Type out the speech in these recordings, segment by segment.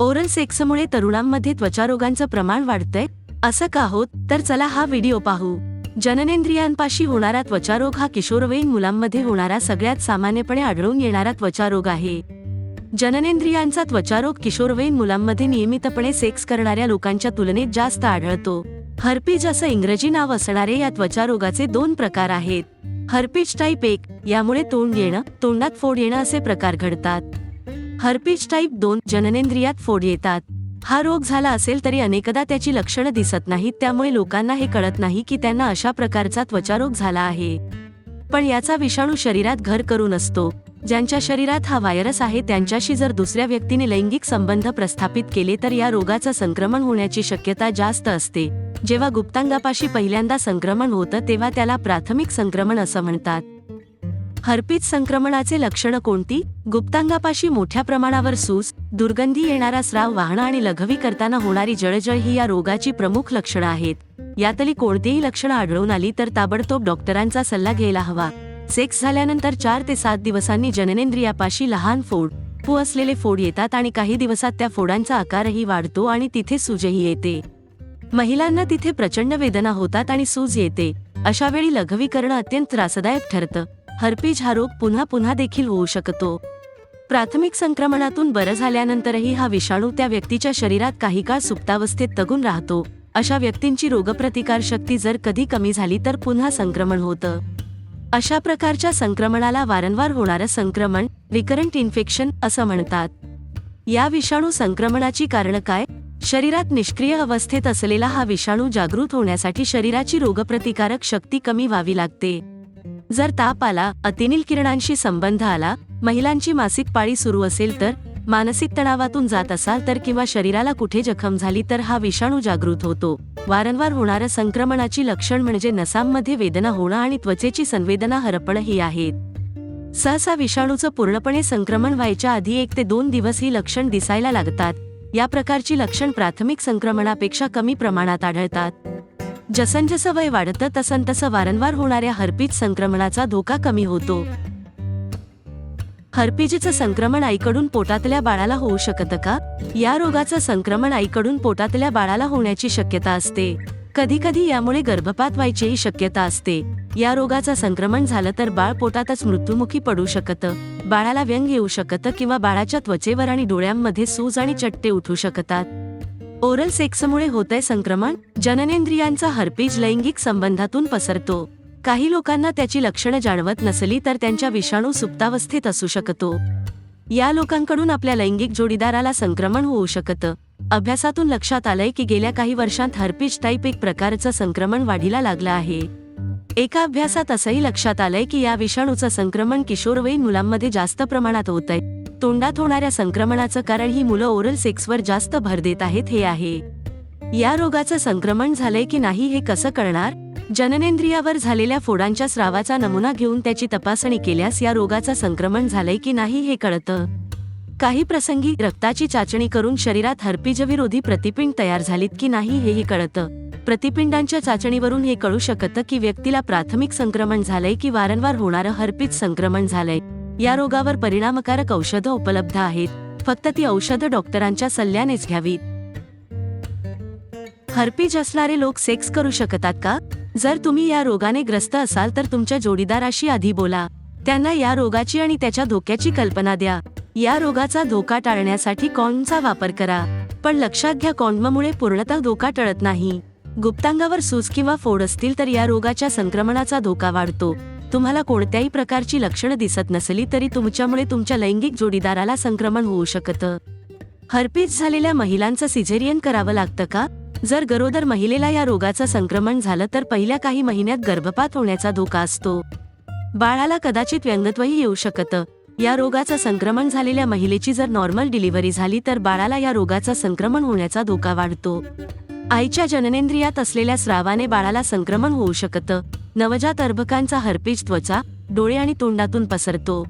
Oral सेक्समुळे तरुणांमध्ये त्वचारोगांचं प्रमाण वाढतंय? असं का होत? तर चला हा व्हिडिओ पाहू. जननेंद्रियांपाशी होणारा त्वचारोग हा किशोरवयीन मुलांमध्ये होणारा सगळ्यात सामान्यपणे आढळून येणारा त्वचारोग आहे. जननेंद्रियांचा त्वचारोग किशोरवयीन मुलांमध्ये नियमितपणे सेक्स करणाऱ्या लोकांच्या तुलनेत जास्त आढळतो. हर्पीज असं इंग्रजी नाव असणारे या त्वचारोगाचे दोन प्रकार आहेत. हर्पीज टाईप एक यामुळे तोंड येणं तोंडात फोड येणं असे प्रकार घडतात. हर्पीज टाईप दोन जननेंद्रियात फोड येतात. हा रोग झाला असेल तरी अनेकदा त्याची लक्षणं दिसत नाहीत त्यामुळे लोकांना हे कळत नाही की त्यांना अशा प्रकारचा त्वचारोग झाला आहे. पण याचा विषाणू शरीरात घर करून असतो ज्यांच्या शरीरात हा व्हायरस आहे त्यांच्याशी जर दुसऱ्या व्यक्तीने लैंगिक संबंध प्रस्थापित केले तर या रोगाचं संक्रमण होण्याची शक्यता जास्त असते. जेव्हा गुप्तांगापाशी पहिल्यांदा संक्रमण होतं तेव्हा त्याला प्राथमिक संक्रमण असं म्हणतात. हर्पित संक्रमणाचे लक्षणं कोणती? गुप्तांगापाशी मोठ्या प्रमाणावर सूज दुर्गंधी येणारा स्राव वाहणं आणि लघवी करताना होणारी जळजळ ही या रोगाची प्रमुख लक्षणं आहेत. यातली कोणतीही लक्षणं आढळून आली तर ताबडतोब डॉक्टरांचा सल्ला घ्यायला हवा. सेक्स झाल्यानंतर चार ते सात दिवसांनी जननेंद्रियापाशी लहान फोड पू असलेले फोड येतात आणि काही दिवसात त्या फोडांचा आकारही वाढतो आणि तिथे सूजही येते. महिलांना तिथे प्रचंड वेदना होतात आणि सूज येते. अशा वेळी लघवी करणं अत्यंत त्रासदायक ठरतं. हर्पीज हा रोग पुन्हा पुन्हा देखील होऊ शकतो. प्राथमिक संक्रमणातून बरं झाल्यानंतरही हा विषाणू त्या व्यक्तीच्या शरीरात काही काळ सुप्तावस्थेत तगून राहतो. अशा व्यक्तींची रोगप्रतिकार शक्ती जर कधी कमी झाली तर पुन्हा संक्रमण होतं. अशा प्रकारच्या संक्रमणाला वारंवार होणारं संक्रमण रिकरंट इन्फेक्शन असं म्हणतात. या विषाणू संक्रमणाची कारणं काय? शरीरात निष्क्रिय अवस्थेत असलेला हा विषाणू जागृत होण्यासाठी शरीराची रोगप्रतिकारक शक्ती कमी व्हावी लागते. जर ताप आला अतिनील किरणांशी संबंध आला महिलांची मासिक पाळी सुरू असेल तर मानसिक तणावातून जात असाल तर किंवा शरीराला कुठे जखम झाली तर हा विषाणू जागृत होतो. वारंवार होणारं संक्रमणाची लक्षण म्हणजे नसांमध्ये वेदना होणं आणि त्वचेची संवेदना हरपणं ही आहेत. सहसा विषाणूचं पूर्णपणे संक्रमण व्हायच्या आधी एक ते दोन दिवस ही लक्षण दिसायला लागतात. या प्रकारची लक्षण प्राथमिक संक्रमणापेक्षा कमी प्रमाणात आढळतात. जसं जसं वय वाढतं तसं तसं वारंवार होणाऱ्या हर्पीज संक्रमणाचा धोका कमी होतो. हर्पिजीचं संक्रमण आईकडून पोटातल्या बाळाला होऊ शकतं का? या रोगाचं संक्रमण आईकडून पोटातल्या बाळाला होण्याची शक्यता असते. कधी कधी यामुळे गर्भपात व्हायचीही शक्यता असते. या रोगाचं संक्रमण झालं तर बाळ पोटातच मृत्युमुखी पडू शकतं. बाळाला व्यंग येऊ शकतं किंवा बाळाच्या त्वचेवर आणि डोळ्यांमध्ये सूज आणि चट्टे उठू शकतात. ओरल सेक्समुळे होतंय संक्रमण जननेंद्रियांचा हर्पीज लैंगिक संबंधातून पसरतो. काही लोकांना त्याची लक्षणं जाणवत नसली तर त्यांच्या विषाणू सुप्तावस्थेत असू शकतो. या लोकांकडून आपल्या लैंगिक जोडीदाराला संक्रमण होऊ शकतं. अभ्यासातून लक्षात आलंय की गेल्या काही वर्षांत हर्पीज टाईप एक प्रकारचं संक्रमण वाढीला लागलं आहे. एका अभ्यासात असंही लक्षात आलंय की या विषाणूचं संक्रमण किशोरवयीन मुलांमध्ये जास्त प्रमाणात होत आहे तोंडात होणाऱ्या संक्रमणाचं कारण ही मुलं ओरल सेक्सवर जास्त भर देत आहेत हे आहे. या रोगाचं संक्रमण झालंय की नाही हे कसं कळणार? जननेंद्रियावर झालेल्या फोडांच्या स्रावाचा नमुना घेऊन त्याची तपासणी केल्यास या रोगाचं संक्रमण झालंय की नाही हे कळतं. काही प्रसंगी रक्ताची चाचणी करून शरीरात हर्पिजविरोधी प्रतिपिंड तयार झालीत की नाही हेही कळतं. प्रतिपिंडांच्या चाचणीवरून हे कळू शकतं की व्यक्तीला प्राथमिक संक्रमण झालंय की वारंवार होणारं हर्पीज संक्रमण झालंय. या रोगावर परिणामकारक औषधं उपलब्ध आहेत. फक्त ती औषधं डॉक्टरांच्या सल्ल्यानेच घ्यावीत. हर्पीज असणारे लोक सेक्स करू शकतात का? जर तुम्ही या रोगाने ग्रस्त असाल तर तुमच्या जोडीदाराशी आधी बोला. त्यांना या रोगाची आणि त्याच्या धोक्याची कल्पना द्या. या रोगाचा धोका टाळण्यासाठी कॉन्डचा वापर करा. पण लक्षात घ्या कॉन्डममुळे पूर्णतः धोका टळत नाही. गुप्तांगावर सूज किंवा फोड असतील तर या रोगाच्या संक्रमणाचा धोका वाढतो. तुम्हाला कोणत्याही प्रकारची लक्षणं दिसत नसली तरी तुमच्यामुळे तुमच्या लैंगिक जोडीदाराला संक्रमण होऊ शकतं. हर्पीज झालेल्या महिलांचं सिझेरियन करावं लागतं का? जर गरोदर महिलेला या रोगाचं संक्रमण झालं तर पहिल्या काही महिन्यात गर्भपात होण्याचा धोका असतो. बाळाला कदाचित व्यंगत्वही येऊ शकतं. या रोगाचं संक्रमण झालेल्या महिलेची जर नॉर्मल डिलिव्हरी झाली तर बाळाला या रोगाचं संक्रमण होण्याचा धोका वाढतो. आईच्या जननेंद्रियात असलेल्या स्रावाने बाळाला संक्रमण होऊ शकतं. नवजात अर्भकांचा हर्पीज त्वचा डोळे आणि तोंडातून पसरतो.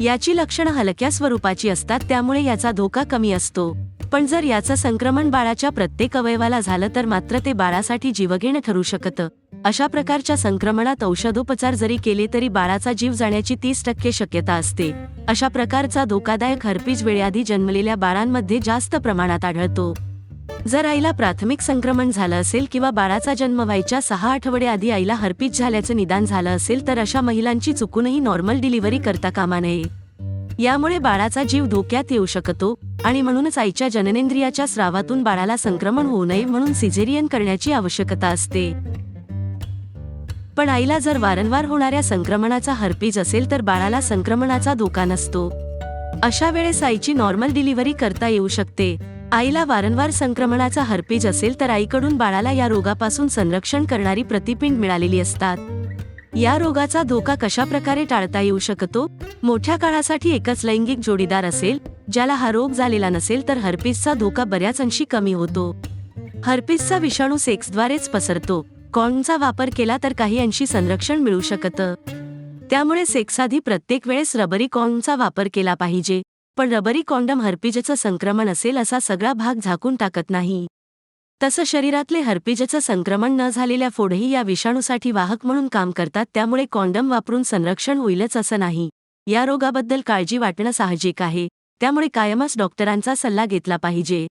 याची लक्षणं हलक्या स्वरूपाची असतात त्यामुळे याचा धोका कमी असतो. पण जर याचं संक्रमण बाळाच्या प्रत्येक अवयवाला झालं तर मात्र ते बाळासाठी जीवघेणं ठरू शकतं. अशा प्रकारच्या संक्रमणात औषधोपचार जरी केले तरी बाळाचा जीव जाण्याची तीस टक्के शक्यता असते. अशा प्रकारचा धोकादायक हर्पीज वेळेआधी जन्मलेल्या बाळांमध्ये जास्त प्रमाणात आढळतो. जर आईला प्राथमिक संक्रमण झालं असेल किंवा बाळाचा जन्म व्हायच्या सहा आठवडे आधी आईला हर्पीज झाल्याचं निदान झालं असेल तर अशा महिलांची चुकूनही नॉर्मल डिलिव्हरी करता कामा नये. यामुळे बाळाचा जीव धोक्यात येऊ शकतो आणि म्हणूनच आईच्या जननेंद्रियाच्या स्रावातून बाळाला संक्रमण होऊ नये म्हणून सिझेरियन करण्याची आवश्यकता असते. पण आईला जर वारंवार होणाऱ्या संक्रमणाचा हर्पीज असेल तर बाळाला संक्रमणाचा धोका नसतो. अशा वेळेस आईची नॉर्मल डिलिव्हरी करता येऊ शकते. आईला वारंवार संक्रमणाचा हर्पीज असेल तर आईकडून बाळाला या रोगापासून संरक्षण करणारी प्रतिपिंड मिळालेली असतात. या रोगाचा धोका कशा प्रकारे टाळता येऊ शकतो? मोठ्या काळासाठी एकच लैंगिक जोडीदार असेल ज्याला हा रोग झालेला नसेल तर हर्पीजचा धोका बऱ्याच अंशी कमी होतो. हर्पीसचा विषाणू सेक्सद्वारेच पसरतो. कॉनचा वापर केला तर काही अंशी संरक्षण मिळू शकतं. त्यामुळे सेक्स आधी प्रत्येक वेळेस रबरी कॉनचा वापर केला पाहिजे. पण रबरी कॉन्डम हर्पिजचं संक्रमण असेल असा सगळा भाग झाकून टाकत नाही. तसं शरीरातले हर्पिजचं संक्रमण न झालेल्या फोडही या विषाणूसाठी वाहक म्हणून काम करतात त्यामुळे कॉन्डम वापरून संरक्षण होईलच असं नाही. या रोगाबद्दल काळजी वाटणं साहजिक आहे. त्यामुळे कायमच डॉक्टरांचा सल्ला घेतला पाहिजे.